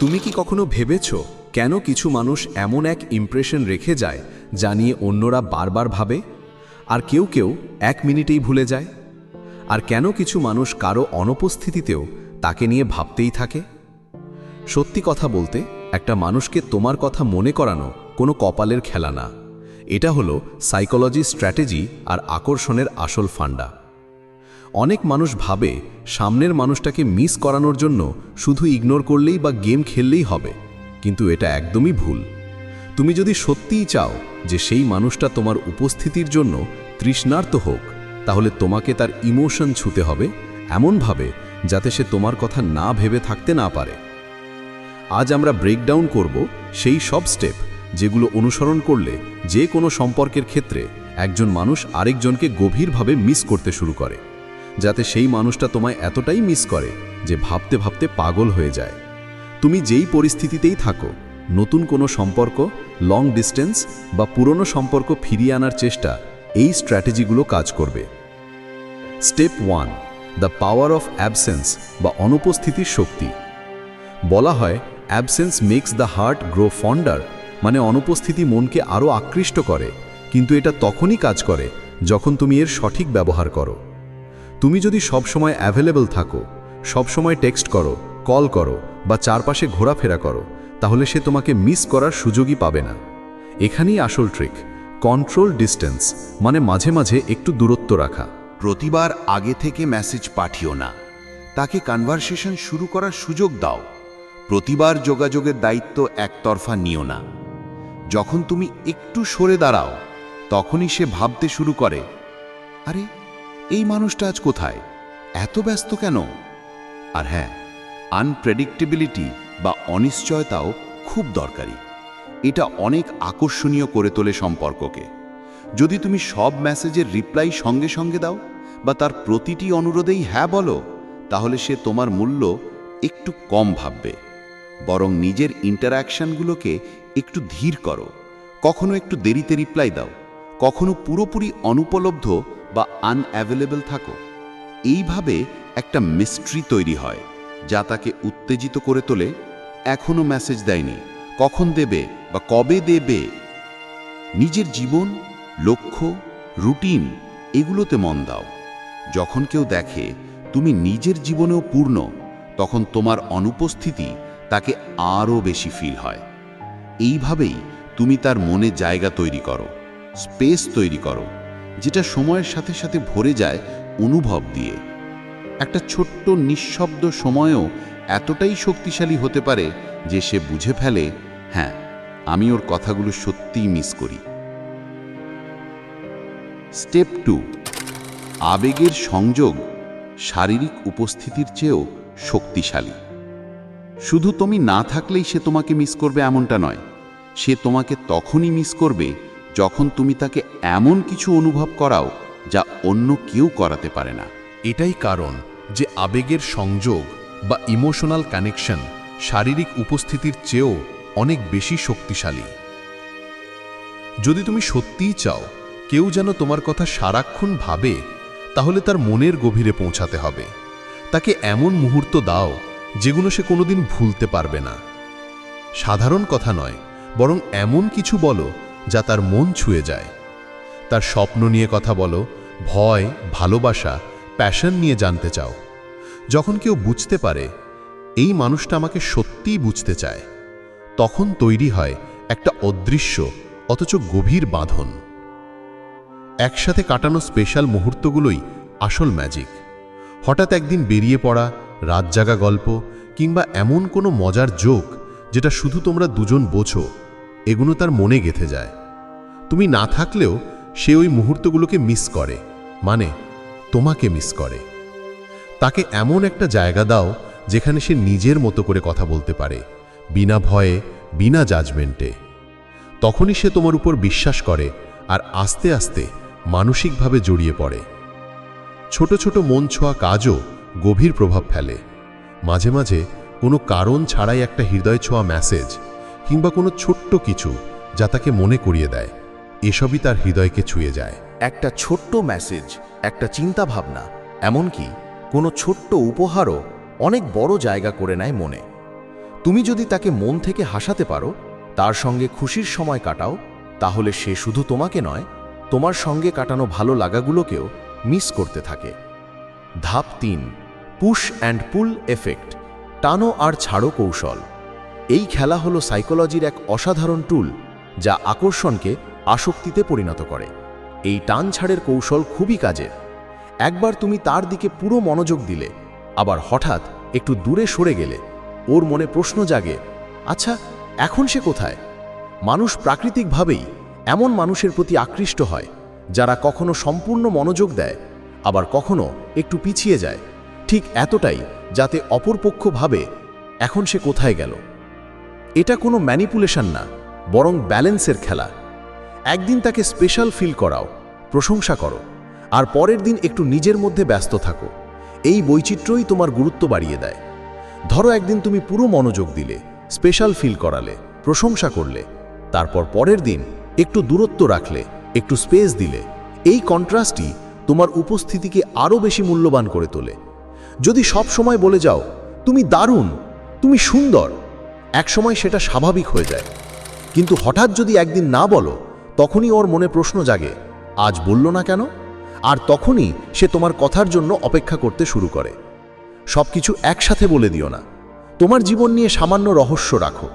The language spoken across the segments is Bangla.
তুমি কি কখনো ভেবেছ কেন কিছু মানুষ এমন এক ইমপ্রেশন রেখে যায় যা নিয়ে অন্যরা বারবার ভাবে? আর কেউ কেউ এক মিনিটেই ভুলে যায়? আর কেন কিছু মানুষ কারও অনুপস্থিতিতেও তাকে নিয়ে ভাবতেই থাকে? সত্যি কথা বলতে, একটা মানুষকে তোমার কথা মনে করানো কোনো কপালের খেলা না। এটা হলো সাইকোলজি স্ট্র্যাটেজি আর আকর্ষণের আসল ফান্ডা। অনেক মানুষ ভাবে সামনের মানুষটাকে মিস করানোর জন্য শুধু ইগনোর করলেই বা গেম খেললেই হবে, কিন্তু এটা একদমই ভুল। তুমি যদি সত্যিই চাও যে সেই মানুষটা তোমার উপস্থিতির জন্য তৃষ্ণার্ত হোক, তাহলে তোমাকে তার ইমোশন ছুতে হবে এমনভাবে যাতে সে তোমার কথা না ভেবে থাকতে না পারে। আজ আমরা ব্রেকডাউন করব সেই সব স্টেপ যেগুলো অনুসরণ করলে যে কোনো সম্পর্কের ক্ষেত্রে একজন মানুষ আরেকজনকে গভীরভাবে মিস করতে শুরু করে। যাতে সেই মানুষটা তোমায় এতটাই মিস করে যে ভাবতে ভাবতে পাগল হয়ে যায়। তুমি যেই পরিস্থিতিতেই থাকো, নতুন কোনো সম্পর্ক লং ডিস্টেন্স বা পুরনো সম্পর্ক ফিরিয়ে আনার চেষ্টা এই স্ট্র্যাটেজিগুলো কাজ করবে। Step one the power of absence বা অনুপস্থিতির শক্তি। বলা হয় absence makes the heart grow fonder মানে অনুপস্থিতি মনকে আরও আকৃষ্ট করে, কিন্তু এটা তখনই কাজ করে যখন তুমি এর সঠিক ব্যবহার করো। তুমি যদি সবসময় অ্যাভেলেবল থাকো, সবসময় টেক্সট করো কল করো বা চারপাশে ঘোরাফেরা করো, তাহলে সে তোমাকে মিস করার সুযোগই পাবে না। এখানেই আসল ট্রিক কন্ট্রোল ডিস্টেন্স মানে মাঝে মাঝে একটু দূরত্ব রাখা। প্রতিবার আগে থেকে মেসেজ পাঠিও না। তাকে কনভারসেশন শুরু করার সুযোগ দাও। প্রতিবার যোগাযোগের দায়িত্ব একতরফা নিও না। যখন তুমি একটু সরে দাঁড়াও, তখনই সে ভাবতে শুরু করে, আরে এই মানুষটা আজ কোথায়? এত ব্যস্ত কেন? আর হ্যাঁ আনপ্রেডিক্টেবিলিটি বা অনিশ্চয়তাও খুব দরকারি। এটা অনেক আকর্ষণীয় করে তোলে সম্পর্ককে। যদি তুমি সব মেসেজের রিপ্লাই সঙ্গে সঙ্গে দাও বা তার প্রতিটি অনুরোধেই হ্যাঁ বলো, তাহলে সে তোমার মূল্য একটু কম ভাববে। বরং নিজের ইন্টারাকশনগুলোকে একটু ধীর করো। কখনো একটু দেরিতে রিপ্লাই দাও। কখনো পুরোপুরি অনুপলব্ধ বা আনঅ্যাভেলেবল থাকো। এইভাবে একটা মিস্ট্রি তৈরি হয়, যা তাকে উত্তেজিত করে তোলে এখনও মেসেজ দেয়নি। কখন দেবে বা কবে দেবে? নিজের জীবন, লক্ষ্য রুটিন এগুলোতে মন দাও। যখন কেউ দেখে তুমি নিজের জীবনেও পূর্ণ, তখন তোমার অনুপস্থিতি তাকে আরও বেশি ফিল হয়। এইভাবেই তুমি তার মনে জায়গা তৈরি করো স্পেস তৈরি করো। যেটা সময়ের সাথে সাথে ভরে যায় অনুভব দিয়ে। একটা ছোট্ট নিঃশব্দ সময়ও এতটাই শক্তিশালী হতে পারে যে সে বুঝে ফেলে হ্যাঁ আমি ওর কথাগুলো সত্যিই মিস করি। স্টেপ টু, আবেগের সংযোগ শারীরিক উপস্থিতির চেয়েও শক্তিশালী। শুধু তুমি না থাকলেই সে তোমাকে মিস করবে এমনটা নয়, সে তোমাকে তখনই মিস করবে যখন তুমি তাকে এমন কিছু অনুভব করাও যা অন্য কেউ করাতে পারে না। এটাই কারণ যে আবেগের সংযোগ বা ইমোশনাল কানেকশন শারীরিক উপস্থিতির চেয়েও অনেক বেশি শক্তিশালী। যদি তুমি সত্যিই চাও কেউ যেন তোমার কথা সারাক্ষণ ভাবে, তাহলে তার মনের গভীরে পৌঁছাতে হবে। তাকে এমন মুহূর্ত দাও যেগুলো সে কোনোদিন ভুলতে পারবে না। সাধারণ কথা নয়, বরং এমন কিছু বলো যা তার মন ছুঁয়ে যায়। তার স্বপ্ন নিয়ে কথা বলো, ভয়, ভালোবাসা প্যাশন নিয়ে জানতে চাও। যখন কেউ বুঝতে পারে, এই মানুষটা আমাকে সত্যিই বুঝতে চায়, তখন তৈরি হয় একটা অদৃশ্য, অথচ গভীর বাঁধন। একসাথে কাটানো স্পেশাল মুহূর্তগুলোই আসল ম্যাজিক হঠাৎ একদিন বেরিয়ে পড়া, রাত জাগা গল্প, কিংবা এমন কোনো মজার জোক যেটা শুধু তোমরা দুজন বোঝো, এগুলো তার মনে গেথে যায়। তুমি না থাকলেও সে ওই মুহূর্তগুলোকে মিস করে। মানে তোমাকে মিস করে। তাকে এমন একটা জায়গা দাও যেখানে সে নিজের মতো করে কথা বলতে পারে, বিনা ভয়ে, বিনা জাজমেন্টে তখনই সে তোমার উপর বিশ্বাস করে আর আস্তে আস্তে মানসিকভাবে জড়িয়ে পড়ে। ছোট ছোট মন ছোঁয়া কাজও গভীর প্রভাব ফেলে। মাঝে মাঝে কোনো কারণ ছাড়াই একটা হৃদয় ছোঁয়া মেসেজ কিংবা কোনো ছোট্ট কিছু যা তাকে মনে করিয়ে দেয়। এসবই তার হৃদয়কে ছুঁয়ে যায়। একটা ছোট্ট মেসেজ একটা চিন্তা ভাবনা এমনকি কোনো ছোট্ট উপহারও অনেক বড় জায়গা করে নেয় মনে। তুমি যদি তাকে মন থেকে হাসাতে পারো, তার সঙ্গে খুশির সময় কাটাও, তাহলে সে শুধু তোমাকে নয়, তোমার সঙ্গে কাটানো ভালো লাগাগুলোকেও মিস করতে থাকে। ধাপ তিন পুশ অ্যান্ড পুল এফেক্ট টানো আর ছাড়ো কৌশল। এই খেলা হলো সাইকোলজির এক অসাধারণ টুল যা আকর্ষণকে আসক্তিতে পরিণত করে। এই টান ছাড়ের কৌশল খুবই কাজের। একবার তুমি তার দিকে পুরো মনোযোগ দিলে, আবার হঠাৎ একটু দূরে সরে গেলে, ওর মনে প্রশ্ন জাগে আচ্ছা এখন সে কোথায়? মানুষ প্রাকৃতিকভাবেই এমন মানুষের প্রতি আকৃষ্ট হয়, যারা কখনো সম্পূর্ণ মনোযোগ দেয়, আবার কখনো একটু পিছিয়ে যায়। ঠিক এতটাই যাতে অপরপক্ষ ভাবে, এখন সে কোথায় গেল? এটা কোনো ম্যানিপুলেশন না, বরং ব্যালেন্সের খেলা। একদিন তাকে স্পেশাল ফিল করাও, প্রশংসা করো, আর পরের দিন একটু নিজের মধ্যে ব্যস্ত থাকো। এই বৈচিত্র্যই তোমার গুরুত্ব বাড়িয়ে দেয়। ধরো একদিন তুমি পুরো মনোযোগ দিলে স্পেশাল ফিল করালে, প্রশংসা করলে, তারপর পরের দিন একটু দূরত্ব রাখলে, একটু স্পেস দিলে, এই কন্ট্রাস্টই তোমার উপস্থিতিকে আরও বেশি মূল্যবান করে তোলে। যদি সব সময় বলে যাও, তুমি দারুণ, তুমি সুন্দর, একসময় সেটা স্বাভাবিক হয়ে যায়। কিন্তু হঠাৎ যদি একদিন না বলো তখনই ওর মনে প্রশ্ন জাগে, আজ বলল না কেন? আর তখনই সে তোমার কথার জন্য অপেক্ষা করতে শুরু করে। সব কিছু একসাথে বলে দিও না। তোমার জীবন নিয়ে সামান্য রহস্য রাখো।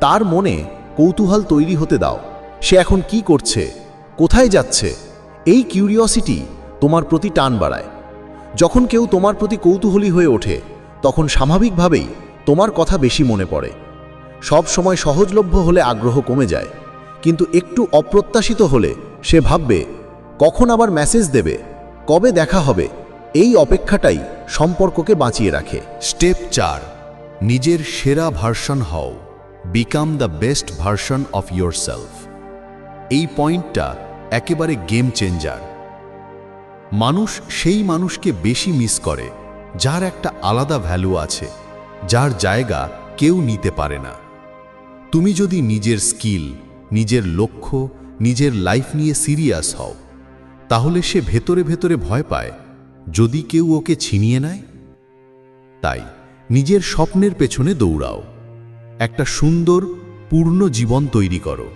তার মনে কৌতূহল তৈরি হতে দাও। সে এখন কি করছে? কোথায় যাচ্ছে? এই কিউরিওসিটি তোমার প্রতি টান বাড়ায়। যখন কেউ তোমার প্রতি কৌতূহলী হয়ে ওঠে, তখন স্বাভাবিকভাবেই তোমার কথা বেশি মনে পড়ে। সব সময় সহজলভ্য হলে আগ্রহ কমে যায়। কিন্তু একটু অপ্রত্যাশিত হলে সে ভাববে, কখন আবার মেসেজ দেবে? কবে দেখা হবে? এই অপেক্ষাটাই সম্পর্ককে বাঁচিয়ে রাখে। স্টেপ চার, নিজের সেরা ভার্সন হও। Become the best version of yourself এই পয়েন্টটা একেবারে গেম চেঞ্জার মানুষ সেই মানুষকে বেশি মিস করে, যার একটা আলাদা ভ্যালু আছে, যার জায়গা কেউ নিতে পারে না। তুমি যদি নিজের স্কিল নিজের লক্ষ্য, নিজের লাইফ নিয়ে সিরিয়াস হও। তাহলে সে ভেতরে ভেতরে ভয় পায়, যদি কেউ ওকে ছিনিয়ে নেয়। তাই নিজের স্বপ্নের পেছনে দৌড়াও। একটা সুন্দর, পূর্ণ জীবন তৈরি করো,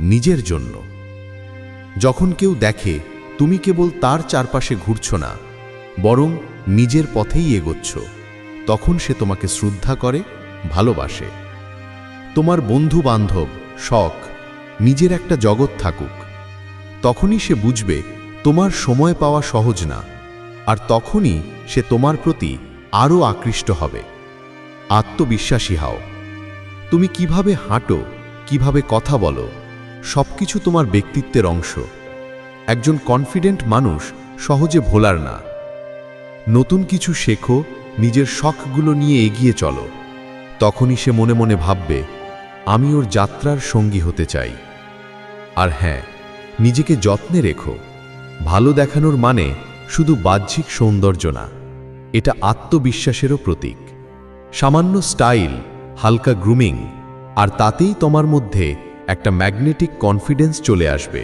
নিজের জন্য। যখন কেউ দেখে, তুমি কেবল তার চারপাশে ঘুরছ না, বরং নিজের পথেই এগোচ্ছ, তখন সে তোমাকে শ্রদ্ধা করে, ভালোবাসে। তোমার বন্ধু বান্ধব শখ নিজের একটা জগৎ থাকুক। তখনই সে বুঝবে, তোমার সময় পাওয়া সহজ না, আর তখনই সে তোমার প্রতি আরও আকৃষ্ট হবে। আত্মবিশ্বাসী হও। তুমি কীভাবে হাঁটো, কীভাবে কথা বলো, সবকিছু তোমার ব্যক্তিত্বের অংশ। একজন কনফিডেন্ট মানুষ সহজে ভোলার না। নতুন কিছু শেখো, নিজের শখগুলো নিয়ে এগিয়ে চলো। তখনই সে মনে মনে ভাববে আমি ওর যাত্রার সঙ্গী হতে চাই। আর হ্যাঁ নিজেকে যত্নে রেখো। ভালো দেখানোর মানে শুধু বাহ্যিক সৌন্দর্য না, এটা আত্মবিশ্বাসেরও প্রতীক। সামান্য স্টাইল, হালকা গ্রুমিং, আর তাতেই তোমার মধ্যে একটা ম্যাগনেটিক কনফিডেন্স চলে আসবে।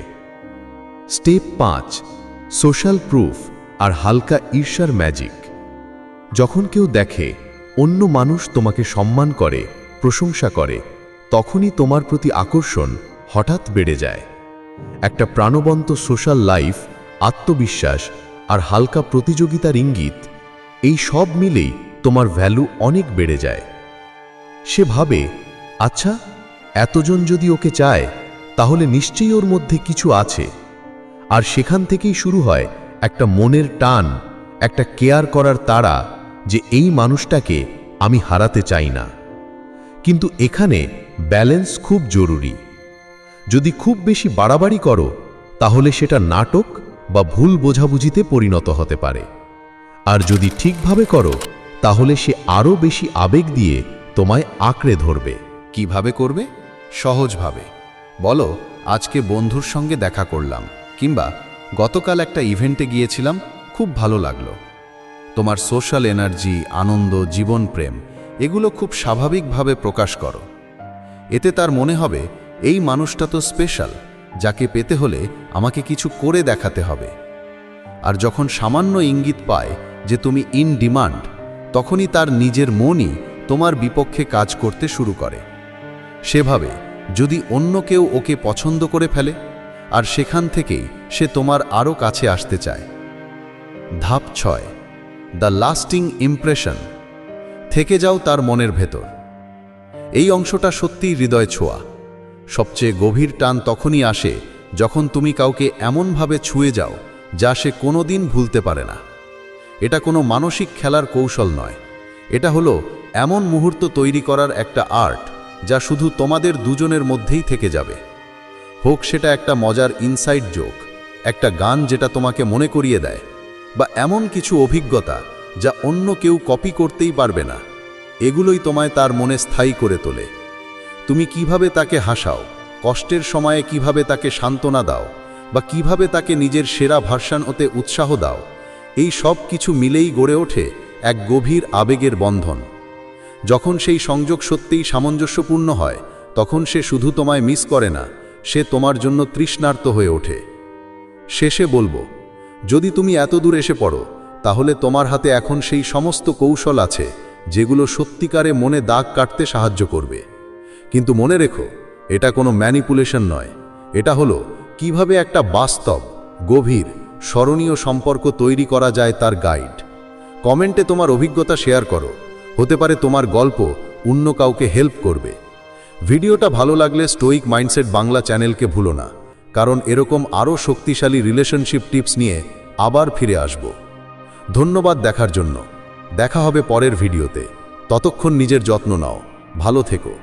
স্টেপ পাঁচ, সোশ্যাল প্রুফ আর হালকা ঈর্ষার ম্যাজিক। যখন কেউ দেখে, অন্য মানুষ তোমাকে সম্মান করে, প্রশংসা করে তখনই তোমার প্রতি আকর্ষণ হঠাৎ বেড়ে যায়। একটা প্রাণবন্ত সোশ্যাল লাইফ, আত্মবিশ্বাস আর হালকা প্রতিযোগিতার ইঙ্গিত, এই সব মিলেই তোমার ভ্যালু অনেক বেড়ে যায়। সে ভাবে আচ্ছা এতজন যদি ওকে চায়, তাহলে নিশ্চয়ই ওর মধ্যে কিছু আছে। আর সেখান থেকেই শুরু হয় একটা মনের টান, একটা কেয়ার করার তাড়া যে এই মানুষটাকে আমি হারাতে চাই না। কিন্তু এখানে ব্যালেন্স খুব জরুরি। যদি খুব বেশি বাড়াবাড়ি করো, তাহলে সেটা নাটক বা ভুল বোঝাবুঝিতে পরিণত হতে পারে। আর যদি ঠিকভাবে করো, তাহলে সে আরও বেশি আবেগ দিয়ে তোমায় আঁকড়ে ধরবে। কীভাবে করবে? সহজভাবে। বলো, আজকে বন্ধুর সঙ্গে দেখা করলাম, কিংবা গতকাল একটা ইভেন্টে গিয়েছিলাম, খুব ভালো লাগল। তোমার সোশ্যাল এনার্জি, আনন্দ, জীবন প্রেম, এগুলো খুব স্বাভাবিকভাবে প্রকাশ করো। এতে তার মনে হবে, এই মানুষটা তো স্পেশাল যাকে পেতে হলে আমাকে কিছু করে দেখাতে হবে। আর যখন সামান্য ইঙ্গিত পায় যে তুমি ইন ডিমান্ড তখনই তার নিজের মনই তোমার বিপক্ষে কাজ করতে শুরু করে। সেভাবে যদি অন্য কেউ ওকে পছন্দ করে ফেলে, আর সেখান থেকেই সে তোমার আরও কাছে আসতে চায়। ধাপ ছয়, দ্য লাস্টিং ইমপ্রেশন, থেকে যাও তার মনের ভেতর। এই অংশটা সত্যিই হৃদয় ছোঁয়া। সবচেয়ে গভীর টান তখনই আসে যখন তুমি কাউকে এমনভাবে ছুঁয়ে যাও যা সে কোনোদিন ভুলতে পারে না। এটা কোনো মানসিক খেলার কৌশল নয়। এটা হলো এমন মুহূর্ত তৈরি করার একটা আর্ট যা শুধু তোমাদের দুজনের মধ্যেই থেকে যাবে। হোক সেটা একটা মজার ইনসাইড জোক, একটা গান যেটা তোমাকে মনে করিয়ে দেয়, বা এমন কিছু অভিজ্ঞতা যা অন্য কেউ কপি করতেই পারবে না। এগুলোই তোমায় তার মনে স্থায়ী করে তোলে। তুমি কীভাবে তাকে হাসাও? কষ্টের সময়ে কীভাবে তাকে সান্ত্বনা দাও? বা কীভাবে তাকে নিজের সেরা ভার্সান হতে উৎসাহ দাও? এই সব কিছু মিলেই গড়ে ওঠে এক গভীর আবেগের বন্ধন। যখন সেই সংযোগ সত্যিই সামঞ্জস্যপূর্ণ হয়, তখন সে শুধু তোমায় মিস করে না, সে তোমার জন্য তৃষ্ণার্ত হয়ে ওঠে। শেষে বলব, যদি তুমি এত দূর এসে পড়ো, তাহলে তোমার হাতে এখন সেই সমস্ত কৌশল আছে যেগুলো সত্যিকারে মনে দাগ কাটতে সাহায্য করবে। কিন্তু মনে রেখো, এটা কোনো ম্যানিপুলেশন নয়। এটা হলো কীভাবে একটা বাস্তব, গভীর, স্মরণীয় সম্পর্ক তৈরি করা যায় তার গাইড। কমেন্টে তোমার অভিজ্ঞতা শেয়ার করো। হতে পারে তোমার গল্প অন্য কাউকে হেল্প করবে। ভিডিওটা ভালো লাগলে স্টোইক মাইন্ডসেট বাংলা চ্যানেলকে ভুলো না। কারণ এরকম আরও শক্তিশালী রিলেশনশিপ টিপস নিয়ে আবার ফিরে আসব। ধন্যবাদ দেখার জন্য। দেখা হবে পরের ভিডিওতে। ততক্ষণ নিজের যত্ন নাও। ভালো থেকো।